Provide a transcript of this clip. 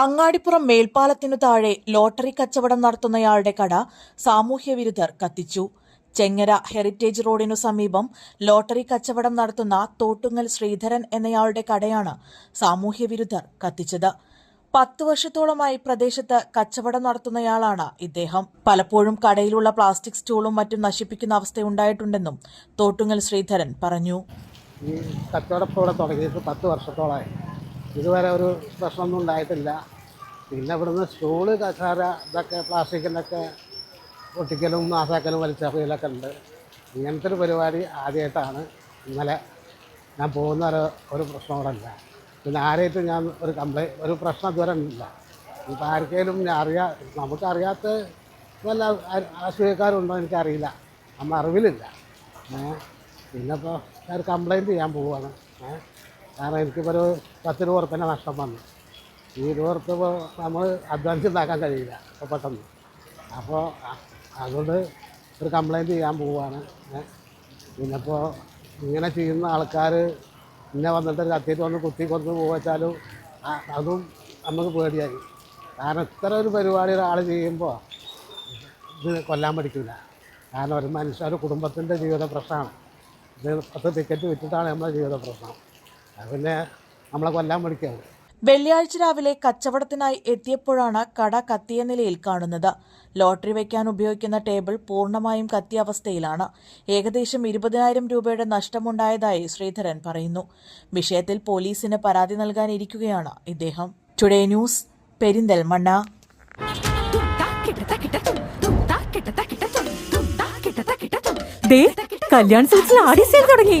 അങ്ങാടിപ്പുറം മേൽപ്പാലത്തിനു താഴെ ലോട്ടറി കച്ചവടം നടത്തുന്നയാളുടെ കട സാമൂഹ്യവിരുദ്ധർ കത്തിച്ചു. ചെങ്ങര ഹെറിറ്റേജ് റോഡിനു സമീപം ലോട്ടറി കച്ചവടം നടത്തുന്ന തോട്ടുങ്ങൽ ശ്രീധരൻ എന്നയാളുടെ കടയാണ് സാമൂഹ്യവിരുദ്ധർ കത്തിച്ചത്. പത്ത് വർഷത്തോളമായി പ്രദേശത്ത് കച്ചവടം നടത്തുന്നയാളാണ് ഇദ്ദേഹം. പലപ്പോഴും കടയിലുള്ള പ്ലാസ്റ്റിക് സ്റ്റൂളും മറ്റും നശിപ്പിക്കുന്ന അവസ്ഥയുണ്ടായിട്ടുണ്ടെന്നും തോട്ടുങ്ങൽ ശ്രീധരൻ പറഞ്ഞു. ഈ കച്ചവടത്തോടെ തുടങ്ങിയിട്ട് പത്ത് വർഷത്തോളമായി. ഇതുവരെ ഒരു പ്രശ്നമൊന്നും ഉണ്ടായിട്ടില്ല. പിന്നെ ഇവിടുന്ന് സ്റ്റൂൾ കസാര ഇതൊക്കെ പ്ലാസ്റ്റിക്കിന്റെയൊക്കെ പൊട്ടിക്കലും നാസാക്കലും വലിച്ചെറിയലൊക്കെ ഉണ്ട്. ഇങ്ങനത്തെ ഒരു പരിപാടി ആദ്യമായിട്ടാണ് ഇന്നലെ ഞാൻ പോകുന്ന ഒരു ഒരു പ്രശ്നം പിന്നെ ആരായിട്ടും ഞാൻ ഒരു കംപ്ലൈന്റ് ഒരു പ്രശ്നം ഇതുവരെ ഇല്ല. ഇപ്പം ആർക്കെങ്കിലും ഞാൻ അറിയാ നമുക്കറിയാത്ത വല്ല ആ- അസൂയക്കാരുണ്ടോ എനിക്കറിയില്ല. നമ്മൾ അറിവിലില്ല. ഏഹ് പിന്നെ ഇപ്പോൾ ഞാൻ ഒരു കംപ്ലയിന്റ് ചെയ്യാൻ പോവുകയാണ് ഏഹ് കാരണം എനിക്കിപ്പോൾ ഒരു പത്ത് രൂപ ഉറപ്പിന്റെ നഷ്ടം വന്നു. ഈ രൂപ ഉറുപ്പ് നമ്മൾ അഡ്വാൻസ് ഉണ്ടാക്കാൻ കഴിയില്ല ഇപ്പോൾ പെട്ടെന്ന്. അപ്പോൾ അതുകൊണ്ട് ഒരു കംപ്ലയിന്റ് ചെയ്യാൻ പോവുകയാണ് പിന്നെപ്പോൾ ഇങ്ങനെ ചെയ്യുന്ന ആൾക്കാർ ഇന്നെ വന്നിട്ട് കത്തിയിട്ട് വന്ന് കുത്തി കൊന്ന് പോവച്ചാലും അതും നമുക്ക് പേടിയായി. കാരണം ഇത്ര ഒരു പരിപാടി ഒരാൾ ചെയ്യുമ്പോൾ ഇത് കൊല്ലാൻ പഠിക്കില്ല കാരണം ഒരു മനുഷ്യ ഒരു കുടുംബത്തിന്റെ ജീവിത പ്രശ്നമാണ്. ഇത് പത്ത് ടിക്കറ്റ് വിറ്റിട്ടാണ് നമ്മുടെ ജീവിത പ്രശ്നം. പിന്നെ നമ്മളെ കൊല്ലാൻ പഠിക്കുകയാണ് വെള്ളിയാഴ്ച രാവിലെ കച്ചവടത്തിനായി എത്തിയപ്പോഴാണ് കട കത്തിയ നിലയിൽ കാണുന്നത്. ലോട്ടറി വയ്ക്കാൻ ഉപയോഗിക്കുന്ന ടേബിൾ പൂർണമായും കത്തിയ അവസ്ഥയിലാണ്. ഏകദേശം ഇരുപതിനായിരം രൂപയുടെ നഷ്ടമുണ്ടായതായി ശ്രീധരൻ പറയുന്നു. വിഷയത്തിൽ പോലീസിന് പരാതി നൽകാനിരിക്കുകയാണ് ഇദ്ദേഹം. Today news Perinthalmanna. Kalyan silks Aadi sale തുടങ്ങി.